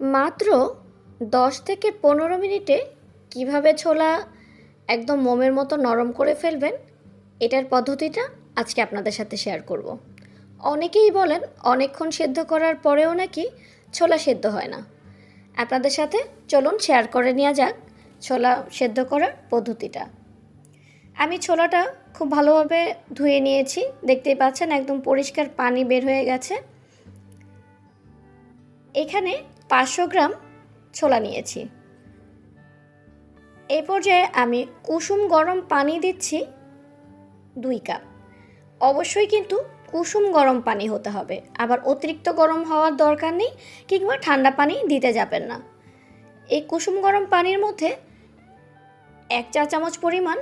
মাত্র দশ থেকে পনেরো মিনিটে কীভাবে ছোলা একদম মোমের মতো নরম করে ফেলবেন, এটার পদ্ধতিটা আজকে আপনাদের সাথে শেয়ার করব। অনেকেই বলেন অনেকক্ষণ সেদ্ধ করার পরেও নাকি ছোলা সেদ্ধ হয় না। আপনাদের সাথে চলুন শেয়ার করে নেওয়া যাক ছোলা সেদ্ধ করার পদ্ধতিটা। আমি ছোলাটা খুব ভালোভাবে ধুয়ে নিয়েছি, দেখতেই পাচ্ছেন একদম পরিষ্কার পানি বের হয়ে গেছে। এখানে পাঁচশো গ্রাম ছোলা নিয়েছি। এই পর্যায়ে আমি কুসুম গরম পানি দিচ্ছি দুই কাপ। অবশ্যই কিন্তু কুসুম গরম পানি হতে হবে। আবার অতিরিক্ত গরম হওয়ার দরকার নেই কিংবা ঠান্ডা পানি দিতে যাবেন না। এই কুসুম গরম পানির মধ্যে এক চা চামচ পরিমাণ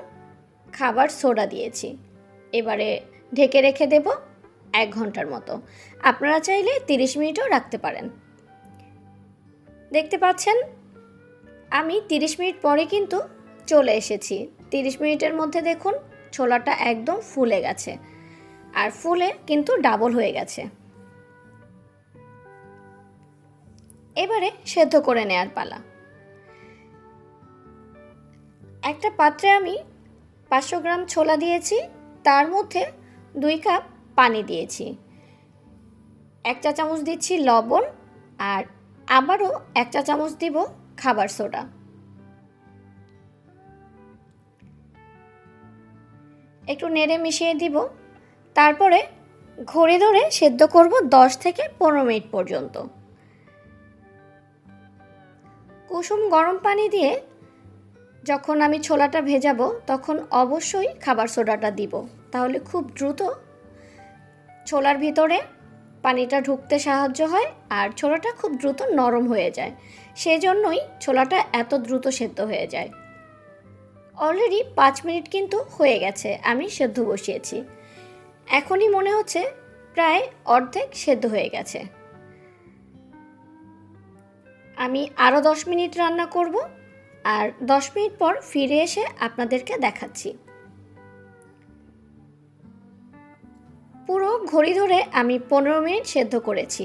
খাবার সোডা দিয়েছি। এবারে ঢেকে রেখে দেব এক ঘণ্টার মতো। আপনারা চাইলে তিরিশ মিনিটও রাখতে পারেন। দেখতে পাচ্ছেন? আমি তিরিশ মিনিট পরে কিন্তু চলে এসেছি। তিরিশ মিনিটের মধ্যে দেখুন, ছোলাটা একদম ফুলে গেছে। আর ফুলে কিন্তু ডাবল হয়ে গেছে। এবারে সেদ্ধ করে নেয়ার পালা। একটা পাত্রে আমি পাঁচশো গ্রাম ছোলা দিয়েছি, তার মধ্যে দুই কাপ পানি দিয়েছি। এক চা চামচ দিচ্ছি লবণ আর আবারও এক চা চামচ দিব খাবার সোডা। একটু নেড়ে মিশিয়ে দিব। তারপরে ঘড়ি ধরে সেদ্ধ করব দশ থেকে পনেরো মিনিট পর্যন্ত। কুসুম গরম পানি দিয়ে যখন আমি ছোলাটা ভেজাবো তখন অবশ্যই খাবার সোডাটা দিব। তাহলে খুব দ্রুত ছোলার ভিতরে পানিটা ঢুকতে সাহায্য হয় আর ছোলাটা খুব দ্রুত নরম হয়ে যায়। সেজন্যই ছোলাটা এত দ্রুত সেদ্ধ হয়ে যায়। অলরেডি পাঁচ মিনিট কিন্তু হয়ে গেছে, আমি সেদ্ধ বসিয়েছি। এখনই মনে হচ্ছে প্রায় অর্ধেক সেদ্ধ হয়ে গেছে। আমি আরও দশ মিনিট রান্না করব আর দশ মিনিট পর ফিরে এসে আপনাদেরকে দেখাচ্ছি। ঘড়ি ধরে আমি পনেরো মিনিট সেদ্ধ করেছি।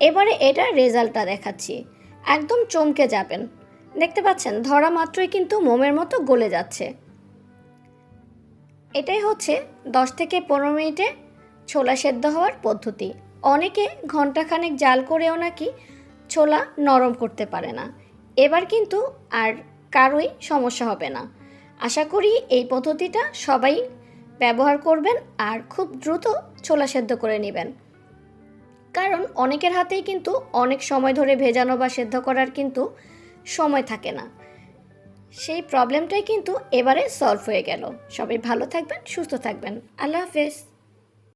এবারে এটার রেজাল্টটা দেখাচ্ছি। একদম চমকে যাবেন। দেখতে পাচ্ছেন, ধরা মাত্রই কিন্তু মোমের মতো গলে যাচ্ছে। এটাই হচ্ছে দশ থেকে পনেরো মিনিটে ছোলা সেদ্ধ হওয়ার পদ্ধতি। অনেকে ঘন্টাখানেক জাল করেও নাকি ছোলা নরম করতে পারে না। এবার কিন্তু আর কারোই সমস্যা হবে না। আশা করি এই পদ্ধতিটা সবাই ব্যবহার করবেন আর খুব দ্রুত ছোলা সেদ্ধ করে নেবেন। কারণ অনেকের হাতেই কিন্তু অনেক সময় ধরে ভেজানো বা সেদ্ধ করার কিন্তু সময় থাকে না। সেই প্রবলেমটাই কিন্তু এবারে সলভ হয়ে গেল। সবাই ভালো থাকবেন, সুস্থ থাকবেন। আল্লাহ হাফেজ।